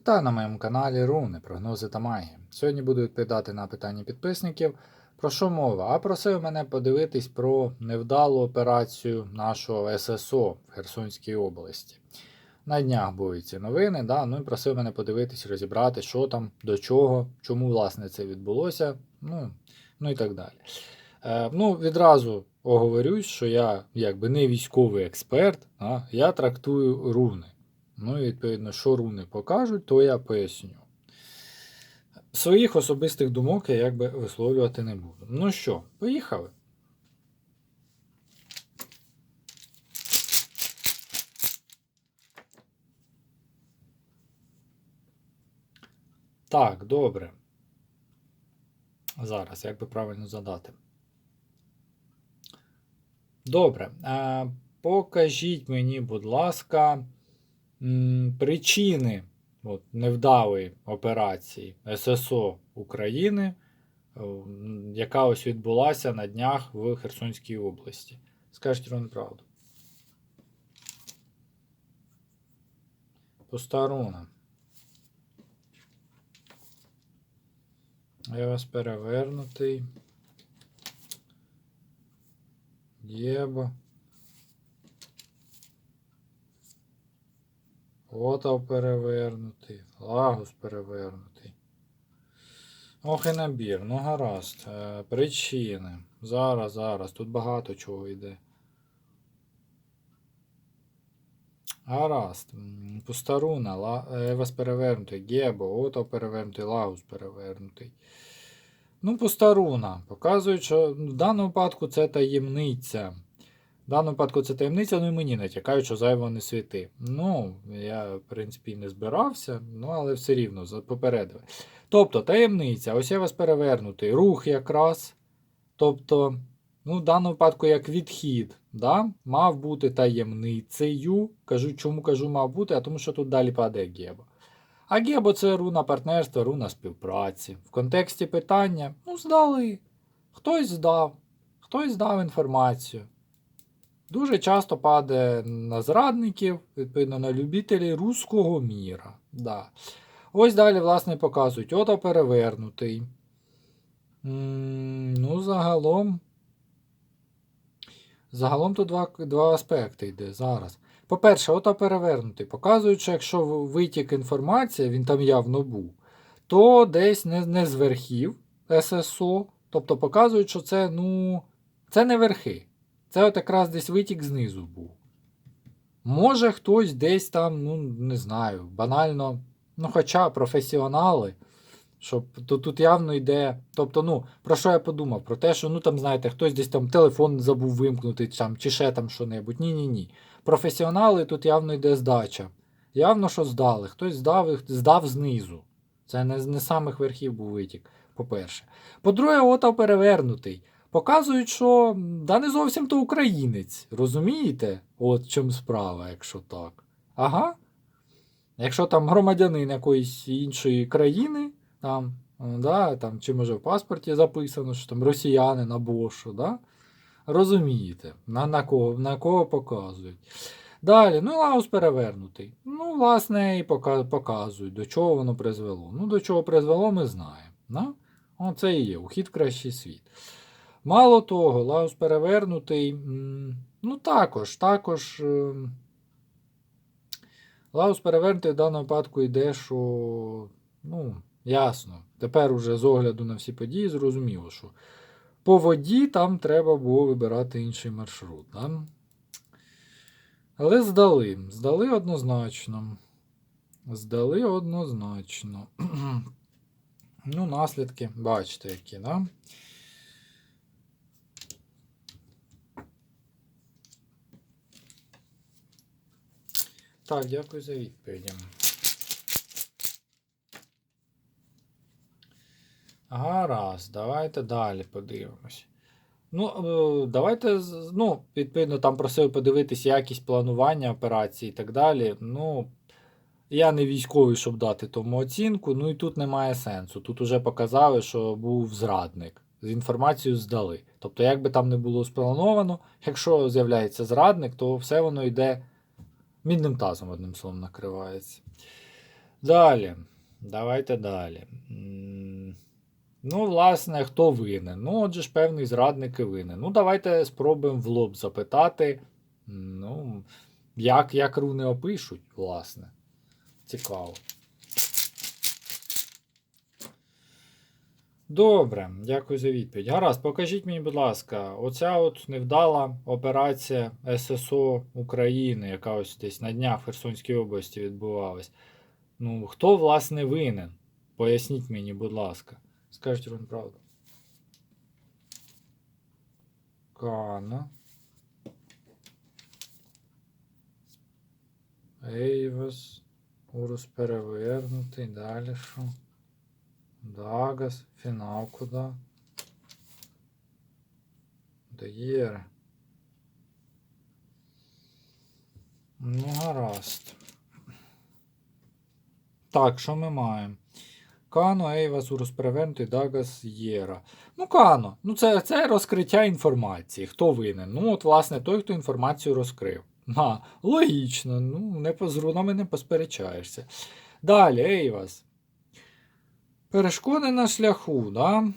Вітаю на моєму каналі Руни, прогнози та магія. Сьогодні буду відповідати на питання підписників. Про що мова? А просив мене подивитись про невдалу операцію нашого ССО в Херсонській області. На днях були ці новини, да? ну і просив мене подивитись, розібрати, що там, до чого, чому власне це відбулося, ну, ну і так далі. Е, ну, відразу оговорюсь, що я якби не військовий експерт, а я трактую руни. Ну і відповідно, що руни покажуть, то я поясню. Своїх особистих думок я якби висловлювати не буду. Ну що, поїхали? Так, добре. Зараз, як би правильно задати. Добре. А, покажіть мені, будь ласка, причини от, невдалої операції ССО України, е, яка ось відбулася на днях в Херсонській області. Скажіть вам правду. Постарона. Я вас перевернутий. Єба. Отав перевернутий. Лагус перевернутий. Ох і набір. Ну гаразд. Е, причини. Зараз, зараз. Тут багато чого йде. Гаразд. Пустаруна. Евас перевернутий, Гебо, Отав перевернутий, Лагус перевернутий. Ну, Пустаруна. Показують, що в даному випадку це таємниця. В даному випадку це таємниця, ну і мені натякають, що зайво не світи. Ну, я, в принципі, не збирався, ну, але все рівно попередили. Тобто, таємниця, ось я вас перевернутий, рух якраз. Тобто, ну, в даному випадку як відхід, да? мав бути таємницею. Кажу, чому кажу, мав бути, а тому що тут далі падає Гебо. А Гебо це руна партнерства, руна співпраці. В контексті питання, ну, здали. Хтось здав, хтось здав інформацію. Дуже часто падає на зрадників, відповідно на любителів руського міра. Да. Ось далі, власне, показують. Ото перевернутий. Ну, загалом. Загалом тут два, два аспекти йде зараз. По-перше, ото перевернутий. Показують, що якщо витік інформація, він там явно був, то десь не, не з верхів ССО. Тобто показують, що це, ну, це не верхи. Це от якраз десь витік знизу був. Може, хтось десь там, ну, не знаю, банально, ну, хоча професіонали, щоб тут, тут явно йде. Тобто, ну, про що я подумав? Про те, що, ну там, знаєте, хтось десь там телефон забув вимкнути, там, чи ще там що-небудь. Ні-ні-ні. Професіонали тут явно йде здача. Явно, що здали. Хтось здав, здав знизу. Це не не самих верхів був витік, по-перше. По-друге, отав перевернутий. Показують, що да не зовсім то українець. Розумієте? От в чому справа, якщо так. Ага. Якщо там громадянин якоїсь іншої країни, там, да, там, чи може в паспорті записано, що там росіянин або що, да? розумієте, на, на, кого, на кого показують. Далі, ну, Лаус перевернутий. Ну, власне, і показують, до чого воно призвело. Ну, до чого призвело, ми знаємо. Да? Оце і є, ухід в кращий світ. Мало того, Лаус перевернутий. Ну, також, також. ем, Лаус перевернутий в даному випадку йде, що. Ну, ясно. Тепер уже з огляду на всі події зрозуміло, що по воді там треба було вибирати інший маршрут. Да? Але здали. Здали однозначно. Здали однозначно. ну, наслідки, бачите, які, да? Так, дякую за відповіді. Гаразд, давайте далі подивимось. Ну, е, давайте, ну, відповідно, там просив подивитись якість планування операції і так далі. Ну, я не військовий, щоб дати тому оцінку, ну і тут немає сенсу. Тут уже показали, що був зрадник. З інформацією здали. Тобто, як би там не було сплановано, якщо з'являється зрадник, то все воно йде Мідним тазом, одним словом, накривається. Далі. Давайте далі. Ну, власне, хто винен? Ну, отже ж, певний зрадник винен. Ну, давайте спробуємо в лоб запитати. Ну, як, як руни опишуть, власне. Цікаво. Добре, дякую за відповідь. Гаразд, покажіть мені, будь ласка, оця от невдала операція ССО України, яка ось десь на днях в Херсонській області відбувалась. Ну, хто, власне, винен? Поясніть мені, будь ласка. Скажіть вам правду. Кана. Ейвас. Урус перевернутий. Далі що? Дагас. Фінал куди? Доєре. Ну, гаразд. Так, що ми маємо? Кано, Ейвас, Урус Превенту і Дагас Єра. Ну, Кано, ну це, це розкриття інформації. Хто винен? Ну, от, власне, той, хто інформацію розкрив. А, логічно, ну, не з рунами не посперечаєшся. Далі, Ейвас. Перешкоди на шляху, да?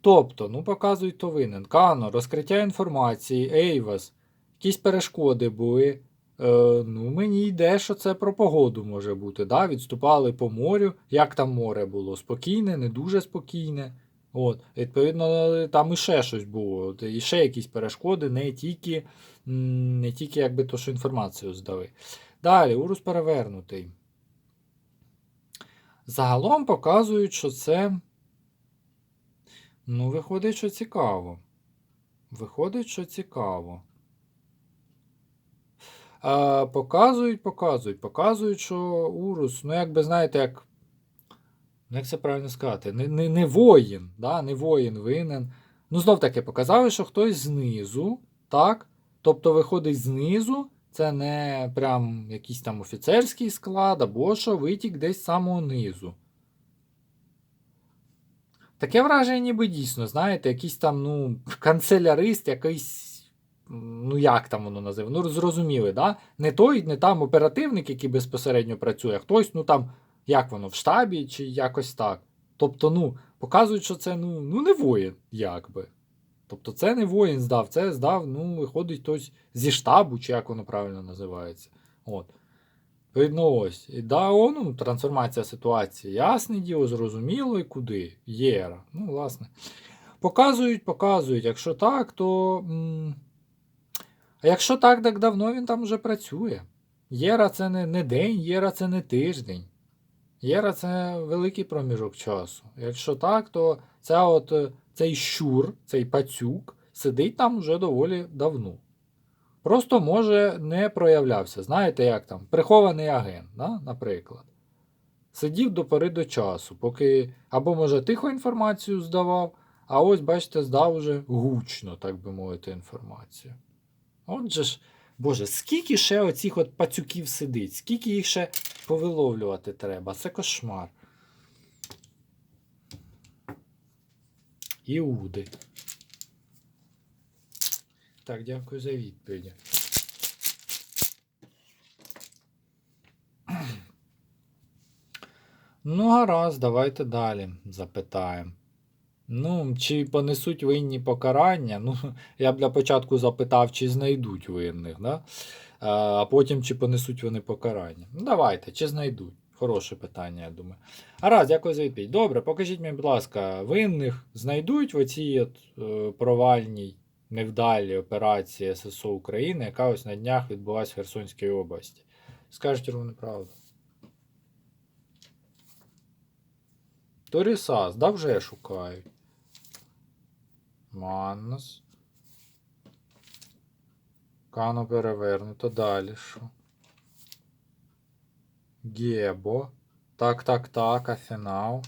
Тобто, ну, показують, хто винен. Кано, розкриття інформації, Ейвас. Якісь перешкоди були. Е, ну, мені йде, що це про погоду може бути. Да? Відступали по морю. Як там море було? Спокійне, не дуже спокійне. От, відповідно, там іще щось було. І ще якісь перешкоди, не тільки, не тільки якби то, що інформацію здали. Далі, урус перевернутий. Загалом показують, що це. Ну, виходить, що цікаво. Виходить, що цікаво. А, показують, показують, показують, що Урус, ну, якби знаєте, як. Ну, як це правильно сказати? Не, не, не воїн, да? не воїн винен. Ну, знов таки, показали, що хтось знизу, так? Тобто виходить знизу, це не прям якийсь там офіцерський склад, або що витік десь самого низу. Таке враження, ніби дійсно, знаєте, якийсь там, ну, канцелярист, якийсь, ну як там воно називає, ну зрозуміли, да? Не той, не там оперативник, який безпосередньо працює, а хтось, ну там, як воно, в штабі чи якось так. Тобто, ну, показують, що це ну, ну не воїн, якби. Тобто це не воїн здав, це здав, ну, виходить хтось зі штабу, чи як воно правильно називається. От. Видно, ось. І да, о, ну, трансформація ситуації. Ясне діло, зрозуміло і куди. Єра. Ну, власне. Показують, показують. Якщо так, то. М- а якщо так, так давно він там вже працює. Єра це не, не день, Єра це не тиждень. Єра це великий проміжок часу. Якщо так, то ця от, е, цей щур, цей пацюк сидить там вже доволі давно. Просто може не проявлявся. Знаєте, як там? Прихований агент, да? наприклад. Сидів до пори до часу, поки або, може, тихо інформацію здавав, а ось, бачите, здав уже гучно, так би мовити, інформацію. Отже ж, Боже, скільки ще оцих от пацюків сидить, скільки їх ще повиловлювати треба. Це кошмар. Іуди. Так, дякую за відповіді. Ну, гаразд, давайте далі запитаємо. Ну, чи понесуть винні покарання? Ну, я б для початку запитав, чи знайдуть винних, да? а а потім чи понесуть вони покарання. Ну, давайте, чи знайдуть. Хороше питання, я думаю. Гаразд, дякую за відповідь. Добре, покажіть мені, будь ласка, винних знайдуть в оцій е, провальній невдалій операції ССО України, яка ось на днях відбулася в Херсонській області. Скажіть вони правду. Торісас, да вже шукають. Маннас. Кано перевернуто. Далі що? Гебо. Так, так, так, а фінал.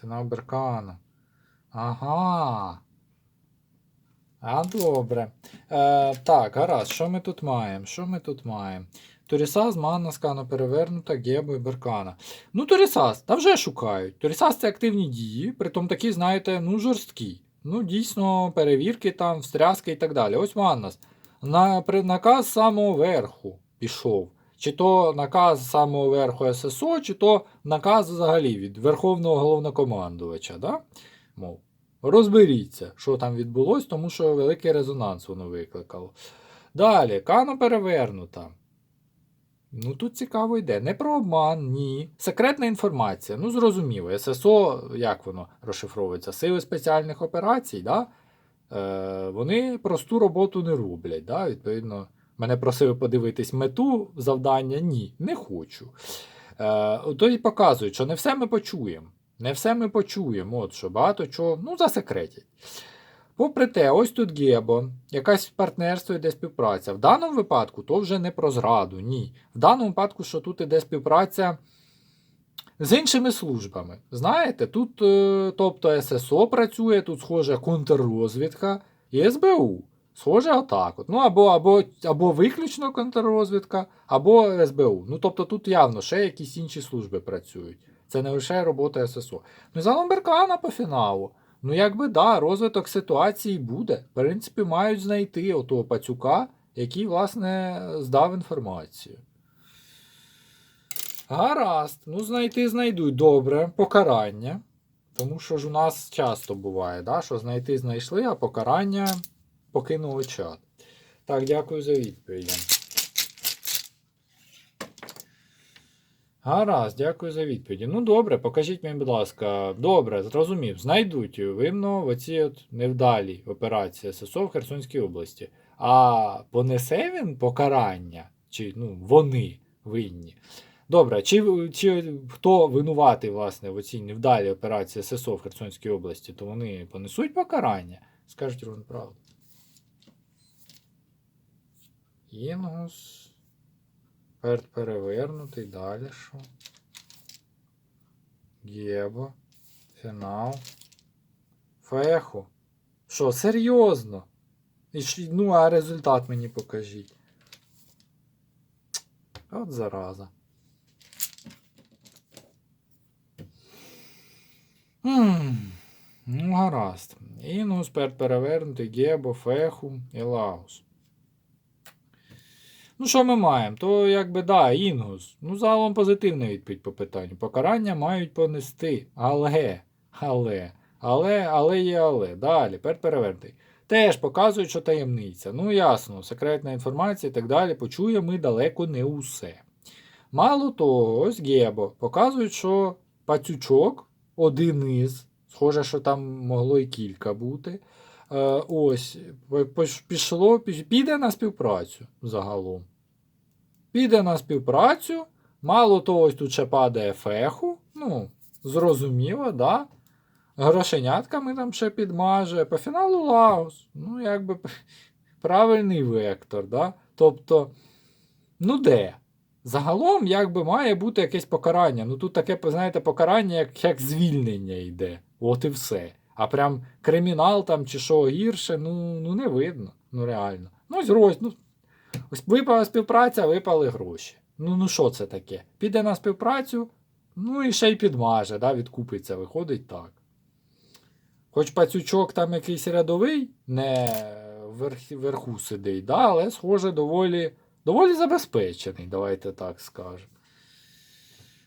Фінал Беркана. Ага. А, добре. Е, так, гаразд, що ми тут маємо? Що ми тут маємо? Торісас, Манна, Скана перевернута, Гебо і Беркана. Ну, Торісас, та вже шукають. Торісас це активні дії, притом такі, знаєте, ну, жорсткі. Ну, дійсно, перевірки там, встряски і так далі. Ось Маннас. На, наказ самого верху пішов. Чи то наказ самого верху ССО, чи то наказ взагалі від Верховного головнокомандувача. Да? Мов, розберіться, що там відбулось, тому що великий резонанс воно викликало. Далі, Кано перевернута. Ну тут цікаво йде. Не про обман, ні. Секретна інформація. Ну, зрозуміло. ССО, як воно розшифровується? Сили спеціальних операцій, да? е, вони просту роботу не роблять. Да? Відповідно, мене просили подивитись мету завдання. Ні, не хочу. Е, то і показують, що не все ми почуємо. Не все ми почуємо. От що багато чого, ну, засекретять. Попри те, ось тут Гебо, якась партнерство йде співпраця. В даному випадку то вже не про зраду, ні. В даному випадку, що тут іде співпраця з іншими службами. Знаєте, тут, е, тобто ССО працює, тут схоже контррозвідка і СБУ. Схоже, отак. От. Ну, або, або, або виключно контррозвідка, або СБУ. Ну, тобто тут явно ще якісь інші служби працюють. Це не лише робота ССО. Ну, загалом Беркана по фіналу. Ну, якби да, розвиток ситуації буде. В принципі, мають знайти отого пацюка, який, власне, здав інформацію. Гаразд, ну знайти знайдуть. Добре, покарання. Тому що ж у нас часто буває, да, що знайти знайшли, а покарання покинуло чат. Так, дякую за відповідь. Гаразд, дякую за відповіді. Ну добре, покажіть мені, будь ласка. Добре, зрозумів. Знайдуть винно в оцій от невдалій операції ССО в Херсонській області. А понесе він покарання? Чи ну, вони винні? Добре, чи, чи хто винуватий, власне, в оцій невдалій операції ССО в Херсонській області, то вони понесуть покарання? Скажуть рівно правду. Інгус. Перт перевернутий, далі що? Гєбо. Фінал. Феху. Що, серйозно? І Ну, а результат мені покажіть. От зараза. Хм. Ну, гаразд. Інгус, перт перевернутий, Гебо, Феху і Лаус. Ну, що ми маємо? То якби да, Інгус. Ну, загалом позитивна відповідь по питанню. Покарання мають понести. Але, але, але, але є але. Далі, перед перевернутий. Теж показують, що таємниця. Ну, ясно, секретна інформація і так далі. Почуємо ми далеко не усе. Мало того, ось Гебо. Показують, що пацючок один із. Схоже, що там могло і кілька бути. Е, ось, пішло, піде на співпрацю загалом. Піде на співпрацю. Мало того, ось тут ще падає феху. Ну, зрозуміло, да? Грошенятками там ще підмаже. По фіналу Лаус. Ну, якби правильний вектор, да? Тобто, ну де? Загалом, якби має бути якесь покарання. Ну тут таке, знаєте, покарання, як, як звільнення йде. От і все. А прям кримінал там чи що гірше, ну, ну не видно. Ну реально. Ну, ось. Ну, ось випала співпраця, випали гроші. Ну, ну що це таке? Піде на співпрацю, ну і ще й підмаже, да, відкупиться, виходить так. Хоч пацючок там якийсь рядовий, не верх, верху сидить, да, але, схоже, доволі, доволі забезпечений, давайте так скажемо.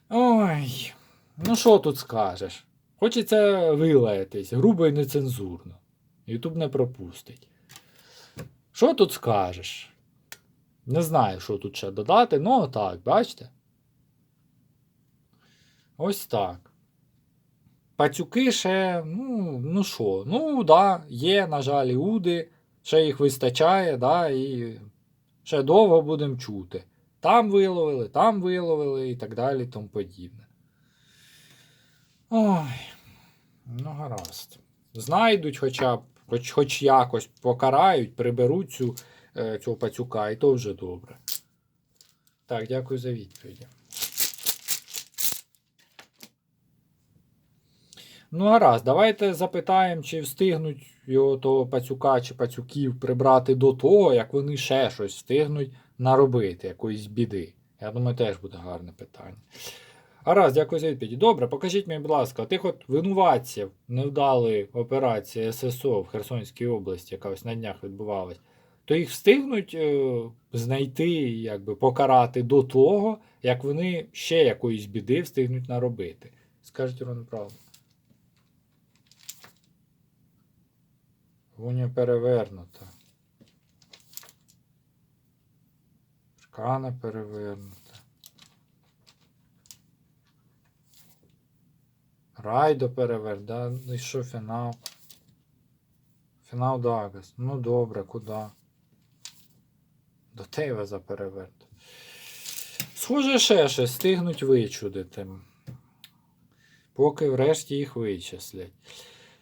Ой, ну що тут скажеш? Хочеться вилаятись, грубо і нецензурно. Ютуб не пропустить. Що тут скажеш? Не знаю, що тут ще додати, ну так, бачите? Ось так. Пацюки ще, ну, ну що, ну, да, є, на жаль, іуди, ще їх вистачає, да, і ще довго будемо чути. Там виловили, там виловили і так далі, тому подібне. Ой, ну гаразд. Знайдуть хоча б, хоч, хоч якось покарають, приберуть цю, е, цього пацюка, і то вже добре. Так, дякую за відповіді. Ну, гаразд, давайте запитаємо, чи встигнуть його того пацюка чи пацюків прибрати до того, як вони ще щось встигнуть наробити, якоїсь біди. Я думаю, теж буде гарне питання. Гаразд, дякую за відповіді. Добре, покажіть мені, будь ласка, тих от винуватців невдалої операції ССО в Херсонській області, яка ось на днях відбувалась. то їх встигнуть е, знайти, якби покарати до того, як вони ще якоїсь біди встигнуть наробити. Скажіть Ірона правду. Гуня перевернута. Шкана перевернута. Райдо перевер, да? Ну І що фінал? Фінал Дагас. Ну добре, куди? До Тейвеза переверт. Схоже, ще щось стигнуть вичудити. Поки врешті їх вичислять.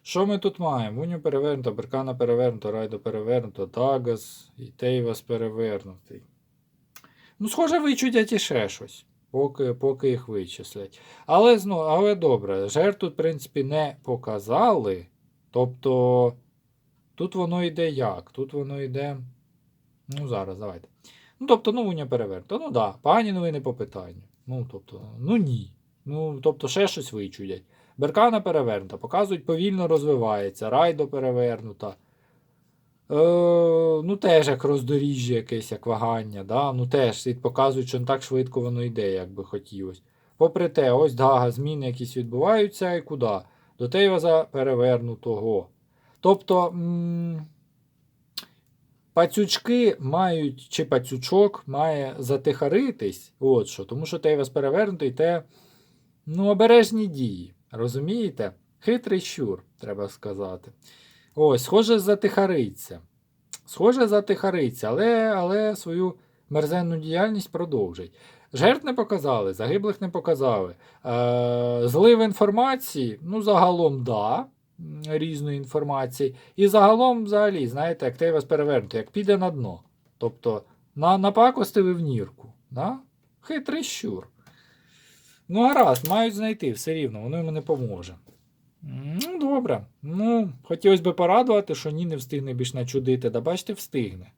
Що ми тут маємо? Уню перевернуто, Беркана перевернуто, Райдо перевернуто, Дагас і Тейвас перевернутий. Ну, схоже, вичудять і ще щось, поки, поки їх вичислять. Але, зно- але добре, жертв тут, в принципі, не показали. Тобто, тут воно йде як? Тут воно йде. Ну, зараз, давайте. Ну, тобто, ну, Уня перевернуто. Ну, да, погані новини по питанню. Ну, тобто, ну ні. Ну, тобто, ще щось вичудять. Беркана перевернута, показують, повільно розвивається, райдо перевернута. Е, ну, теж як роздоріжжя якесь, як вагання. Да? Ну, теж світ показують, що не так швидко воно йде, як би хотілося. Попри те, ось дага, зміни якісь відбуваються і куди? До Тейваза перевернутого. Тобто. М- Пацючки мають, чи пацючок має затихаритись, от що, тому що Тейвас перевернутий, те ну, обережні дії. Розумієте? Хитрий щур, треба сказати. Ось, схоже, затихариться. Схоже, затихариться, але, але свою мерзенну діяльність продовжить. Жертв не показали, загиблих не показали. Е, злив інформації, ну, загалом, да, різної інформації. І загалом, взагалі, знаєте, як Тейвас перевернутий, як піде на дно. Тобто, на, напакостив в нірку. Да? Хитрий щур. Ну, гаразд, мають знайти все рівно, воно йому не поможе. Ну, добре. Ну, хотілося б порадувати, що ні не встигне більш начудити, да бачите, встигне.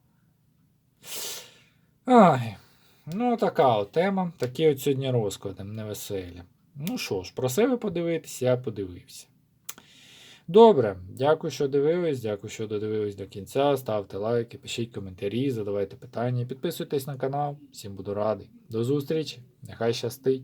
Ай, ну, така от тема. Такі от сьогодні розклади невеселі. Ну що ж, просили подивитися, я подивився. Добре, дякую, що дивились, дякую, що додивились до кінця. Ставте лайки, пишіть коментарі, задавайте питання, підписуйтесь на канал. Всім буду радий. До зустрічі, нехай щастить!